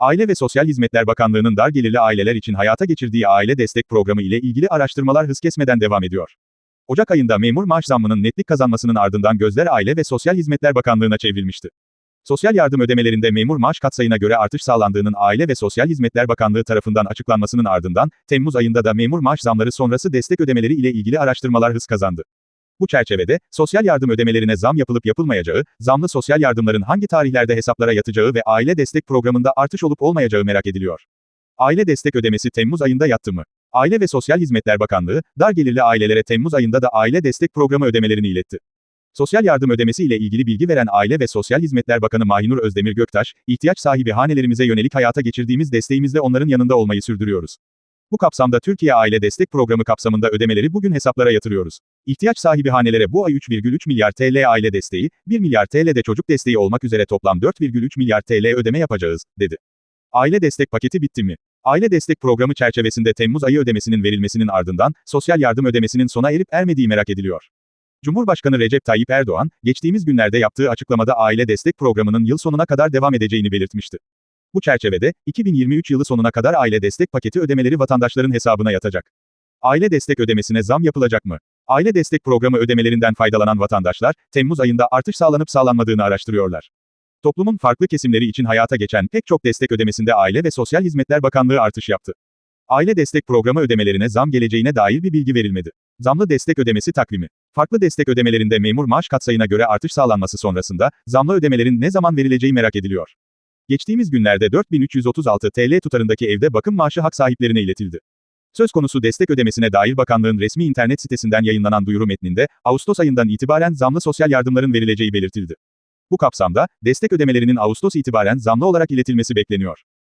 Aile ve Sosyal Hizmetler Bakanlığı'nın dar gelirli aileler için hayata geçirdiği aile destek programı ile ilgili araştırmalar hız kesmeden devam ediyor. Ocak ayında memur maaş zammının netlik kazanmasının ardından gözler Aile ve Sosyal Hizmetler Bakanlığı'na çevrilmişti. Sosyal yardım ödemelerinde memur maaş katsayına göre artış sağlandığının Aile ve Sosyal Hizmetler Bakanlığı tarafından açıklanmasının ardından, Temmuz ayında da memur maaş zamları sonrası destek ödemeleri ile ilgili araştırmalar hız kazandı. Bu çerçevede, sosyal yardım ödemelerine zam yapılıp yapılmayacağı, zamlı sosyal yardımların hangi tarihlerde hesaplara yatacağı ve aile destek programında artış olup olmayacağı merak ediliyor. Aile destek ödemesi Temmuz ayında yattı mı? Aile ve Sosyal Hizmetler Bakanlığı, dar gelirli ailelere Temmuz ayında da aile destek programı ödemelerini iletti. Sosyal yardım ödemesi ile ilgili bilgi veren Aile ve Sosyal Hizmetler Bakanı Mahinur Özdemir Göktaş, ihtiyaç sahibi hanelerimize yönelik hayata geçirdiğimiz desteğimizle onların yanında olmayı sürdürüyoruz. Bu kapsamda Türkiye Aile Destek Programı kapsamında ödemeleri bugün hesaplara yatırıyoruz. İhtiyaç sahibi hanelere bu ay 3,3 milyar TL aile desteği, 1 milyar TL de çocuk desteği olmak üzere toplam 4,3 milyar TL ödeme yapacağız, dedi. Aile destek paketi bitti mi? Aile destek programı çerçevesinde Temmuz ayı ödemesinin verilmesinin ardından, sosyal yardım ödemesinin sona erip ermediği merak ediliyor. Cumhurbaşkanı Recep Tayyip Erdoğan, geçtiğimiz günlerde yaptığı açıklamada aile destek programının yıl sonuna kadar devam edeceğini belirtmişti. Bu çerçevede, 2023 yılı sonuna kadar aile destek paketi ödemeleri vatandaşların hesabına yatacak. Aile destek ödemesine zam yapılacak mı? Aile destek programı ödemelerinden faydalanan vatandaşlar, Temmuz ayında artış sağlanıp sağlanmadığını araştırıyorlar. Toplumun farklı kesimleri için hayata geçen pek çok destek ödemesinde Aile ve Sosyal Hizmetler Bakanlığı artış yaptı. Aile destek programı ödemelerine zam geleceğine dair bir bilgi verilmedi. Zamlı destek ödemesi takvimi. Farklı destek ödemelerinde memur maaş katsayına göre artış sağlanması sonrasında, zamlı ödemelerin ne zaman verileceği merak ediliyor. Geçtiğimiz günlerde 4336 TL tutarındaki evde bakım maaşı hak sahiplerine iletildi. Söz konusu destek ödemesine dair bakanlığın resmi internet sitesinden yayınlanan duyuru metninde, Ağustos ayından itibaren zamlı sosyal yardımların verileceği belirtildi. Bu kapsamda, destek ödemelerinin Ağustos itibaren zamlı olarak iletilmesi bekleniyor.